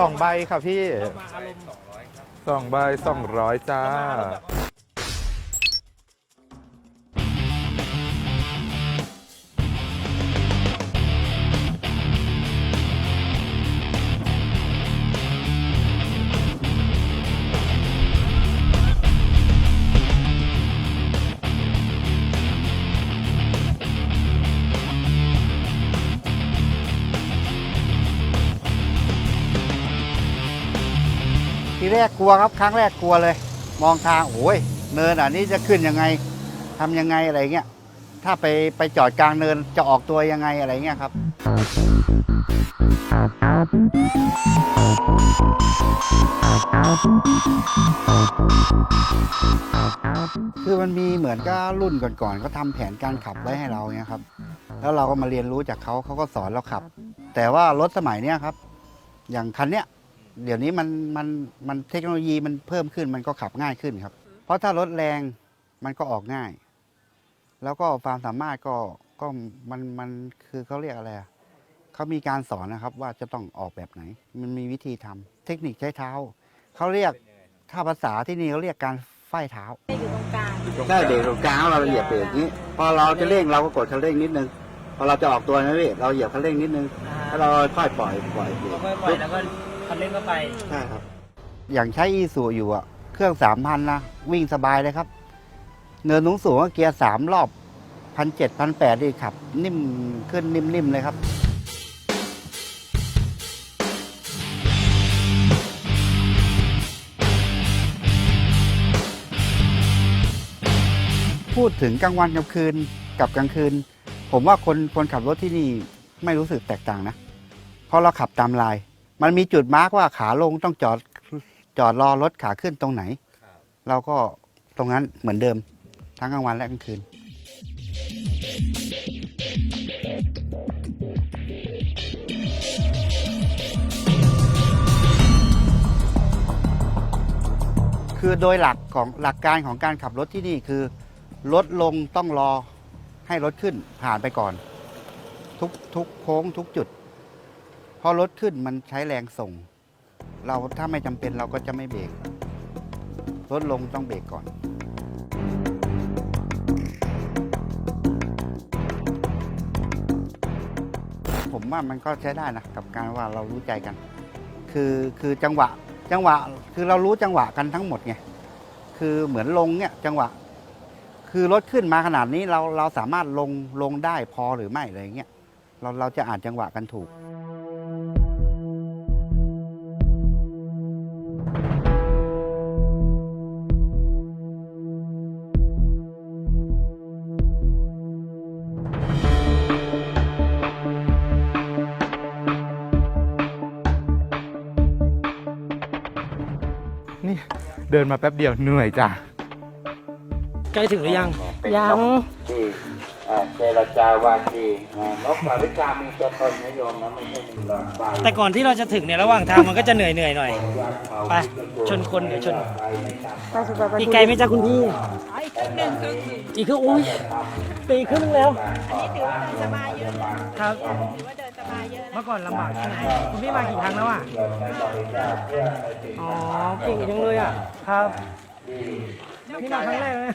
สองใบค่ะพี่เรามาอารมณ์สองใบสองร้อยจ้า ทีแรกกลัวครับครั้งแรกกลัวเลย มองทางโอ้ยเนินอันนี้จะขึ้นยังไงทำยังไงอะไรเงี้ยถ้าไปไปจอดกลางเนินจะออกตัวยังไงอะไรเงี้ยครับ คือมันมีเหมือนกับรุ่นก่อนๆเขาทำแผนการขับไว้ให้เราเนี่ยครับ แล้วเราก็มาเรียนรู้จากเขาเขาก็สอนเราขับ แต่ว่ารถสมัยเนี้ยครับ อย่างคันเนี้ย เดี๋ยวนี้มันมันมันเทคโนโลยีมันเพิ่มขึ้นมันก็ขับง่ายขึ้นครับ เพราะถ้ารถแรงมันก็ออกง่าย แล้วก็ความสามารถก็ก็มันมันคือเขาเรียกอะไรอะเขามีการสอนนะครับว่าจะต้องออกแบบไหน มันมีวิธีทำเทคนิคใช้เท้า เขาเรียกถ้าภาษาที่นี่เขาเรียกการไฟเท้า อยู่ตรงกลางใช่เบรกตรงกลางเราเหยียบเบรกนี้ พอเราจะเร่งเราก็กดคันเร่งนิดนึง พอเราจะออกตัวนะพี่เราเหยียบคันเร่งนิดนึงแล้วเราค่อยปล่อยปล่อยเบรก ค่อยๆปล่อยแล้วก็ คันเร่งก็ไป ใช่ครับ อย่างใช้อีสูอยู่อะ เครื่องสามพันนะ วิ่งสบายเลยครับ เนินสูงสูงๆก็เกียร์สามรอบพันเจ็ดพันแปดดีขับ นิ่มขึ้นนิ่มๆเลยครับพูดถึงกลางวันกลางคืนกับกลางคืน ผมว่าคนคนขับรถที่นี่ไม่รู้สึกแตกต่างนะ เพราะเราขับตามลาย มันมีจุดมาร์กว่าขาลงต้องจอดจอดรอรถขาขึ้นตรงไหน เราก็ตรงนั้นเหมือนเดิมทั้งกลางวันและกลางคืน คือโดยหลักของหลักการของการขับรถที่นี่คือรถลงต้องรอให้รถขึ้นผ่านไปก่อน ทุกทุกโค้งทุกจุดพ อรถขึ้นมันใช้แรงส่ง เราถ้าไม่จำเป็นเราก็จะไม่เบรกรถลงต้องเบรกก่อน ผมว่ามันก็ใช้ได้นะกับการว่าเรารู้ใจกัน คือคือจังหวะจังหวะคือเรารู้จังหวะกันทั้งหมดไงคือเหมือนลงเนี่ยจังหวะ คือรถขึ้นมาขนาดนี้เราเราสามารถลงลงได้พอหรือไม่อะไรเงี้ยเราเราจะอ่านจังหวะกันถูก เดินมาแป๊บเดียวเหนื่อยจ้ะ ใกล้ถึงหรือยัง ยังที่เจรจาวาทีนกปาริกามีตัวตนนิยมนะไม่ใช่มีหลอดไฟแต่ก่อนที่เราจะถึงเนี่ยระหว่างทางมันก็จะเหนื่อยเหนื่อยๆหน่อยไปชนคนเดี๋ยวชนอีกไกลไหมจ๊ะคุณพี่อีกครึ่งหนึ่งครึ่งอีกคืออุ้ยตีครึ่งนึงแล้วอันนี้ถือว่าเดินสบายเยอะนะครับถือว่าเดินสบายเยอะนะเมื่อก่อนลำบากแค่ไหนคุณพี่มากี่ครั้งแล้วอะอ๋อเก่งจังเลยอะครับ พี่มาครั้งแรกเลย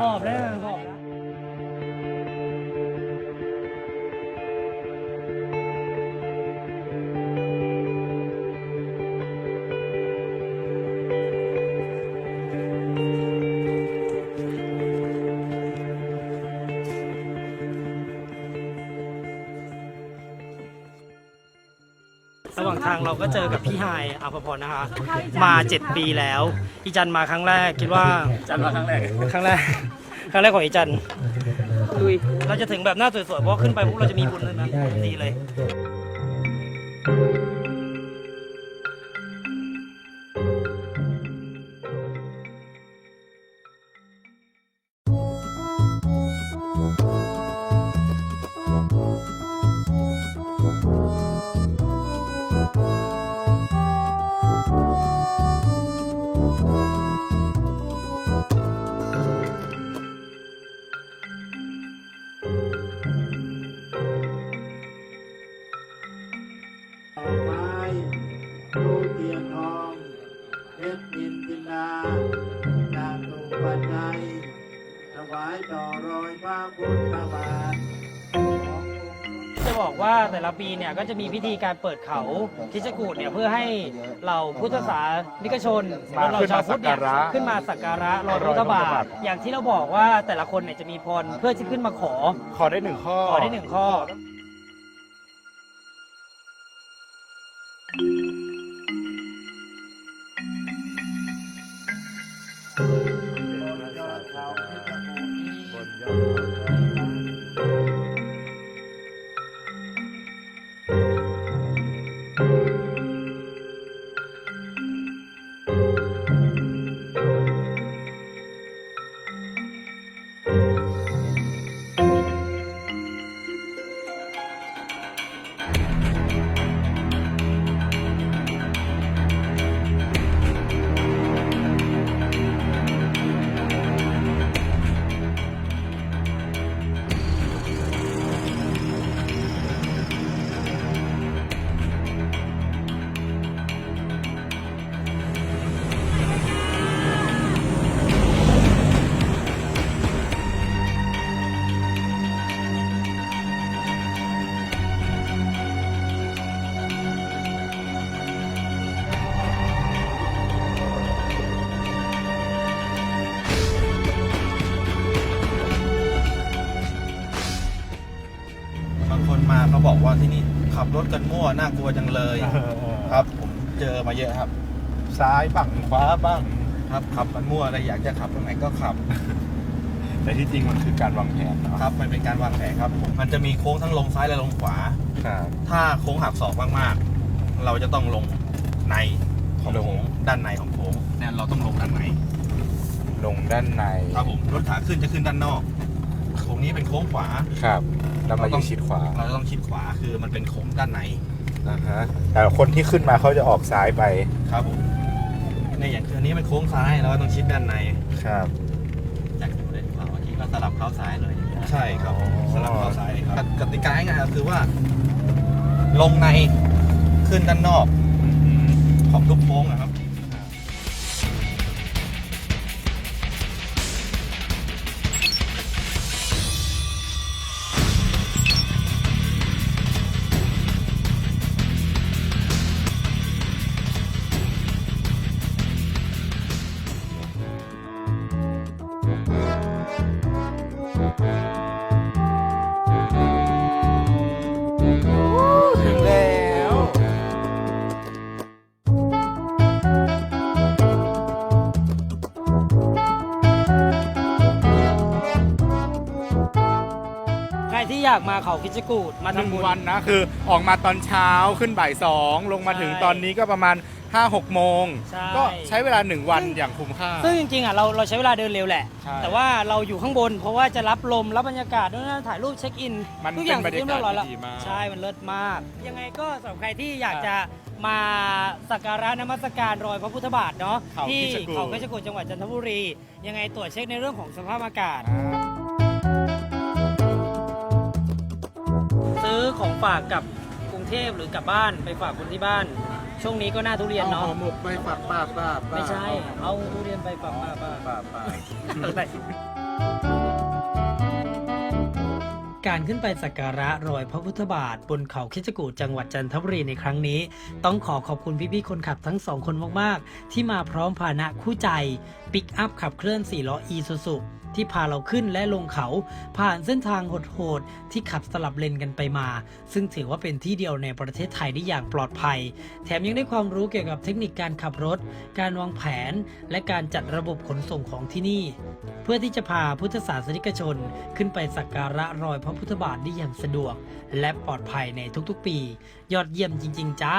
หอบเลยหอบแล้ว ทางเราก็เจอกับพี่ไฮายอาภพรนะคะ มา 7 ปีแล้ว อีจันมาครั้งแรกคิดว่าจันมาครั้งแรกครั้งแรกครั้งแรกของอีจันลุยเราจะถึงแบบหน้าสวยๆเพราะว่าขึ้นไปปุ๊บเราจะมีบุญเลยนะดีเลย นไทถวายต่อรอยพระพุทธบาทจะบอกว่าแต่ละปีเนี่ยก็จะมีพิธีการเปิดเขาคิชกูดเนี่ยเพื่อให้เราพุทธศาสนิกชนเราชาวพุทธเนี่ยขึ้นมาสักการะรอยระพุทธบาทอย่างที่เราบอกว่าแต่ละคนเนี่ยจะมีพรเพื่อที่ขึ้นมาขอ ขอได้หนึ่งข้อขอได้หนึ่งข้อ รถกันมั่วน่ากลัวจังเลยครับ ผมเจอมาเยอะครับ ซ้ายบ้างขวาบ้างครับขับกันมั่วอะไรอยากจะขับตรงไหนก็ขับ แต่ที่จริงมันคือการวางแผนเนาะครับ มันเป็นการวางแผนครับมันจะมีโค้งทั้งลงซ้ายและลงขวา ครับถ้าโค้งหักศอกมากๆ เราจะต้องลงในของลงโค้งด้านในของโค้งเนี่ยเราต้องลงด้านในลงด้านในครับผมรถขาขึ้นจะขึ้นด้านนอกโค้ง นี้เป็นโค้งขวา ครับแล้วมาเราอต้องยู่ชิดขวาเราจะต้องชิดขวาคือมันเป็นโค้งด้านในนะฮะแต่คนที่ขึ้นมาเขาจะออกซ้ายไปครับผมในอย่างคืออันนี้เป็นโค้งซ้ายเราก็ต้องชิดด้านในครับจากเลนขวาเมื่อกี้ก็สลับเข้าซ้ายเลยใช่ครับอ๋อสลับเข้าซ้ายเลยครับกติกาง่ายๆก็คือว่า ลงในขึ้นด้านนอกของทุกโค้งนะครับ มาเขาคิชกูดมาหนึ่งทำบุญ วันนะคือออกมาตอนเช้าขึ้นบ่ายสองลงมาถึงใช่ตอนนี้ก็ประมาณ 5 6 โมง ใช่ ก็ใช้เวลา 1 วันอย่างคุ้มค่า ซึ่งจริงๆอะเราเราใช้เวลาเดินเร็วแหละ ใช่แต่ว่าเราอยู่ข้างบน เพราะว่าจะรับลมรับบรรยากาศด้วยนะถ่ายรูปเช็คอินมันทุกอย่างเป็นบรรยากาศเรียบร้อยแล้วที่ดีมาก ใช่มันเลิศมาก ยังไงก็สำหรับใครที่อยากจะมาสักการะนมัสการรอยพระพุทธบาทเนาะเขาที่คิชกูฏเขาคิชกูฏจังหวัดจันทบุรี ยังไงตรวจเช็คในเรื่องของสภาพอากาศซื้ อของฝากกับกรุงเทพหรือกลับบ้านไปฝากคนที่บ้าน ช่วงนี้ก็หน่าทุเรียนเนาะหมกไปฝากป้าป้าป้าไม่ใช่ เอาทุเรียนไปฝากป้าป้า ป้าป้าการขึ้นไปสักการะรอยพระพุทธบาท บนเขาคิดจกูฏจังหวัดจันทบุรีในครั้งนี้ ต้องขอขอบคุณพี่ๆคนขับทั้งสองคนมากๆ ที่มาพร้อมพาหนะคู่ใจ ปิกอัพขับเคลื่อน 4 ล้ออีซูซุ ที่พาเราขึ้นและลงเขา ผ่านเส้นทางโหดๆที่ขับสลับเลนกันไปมา ซึ่งถือว่าเป็นที่เดียวในประเทศไทยได้อย่างปลอดภัย แถมยังได้ความรู้เกี่ยวกับเทคนิคการขับรถ การวางแผน และการจัดระบบขนส่งของที่นี่ เพื่อที่จะพาพุทธศาสนิกชนขึ้นไปสักการะรอยพระพุทธบาทได้อย่างสะดวก และปลอดภัยในทุกๆปี ยอดเยี่ยมจริง ๆ จ้า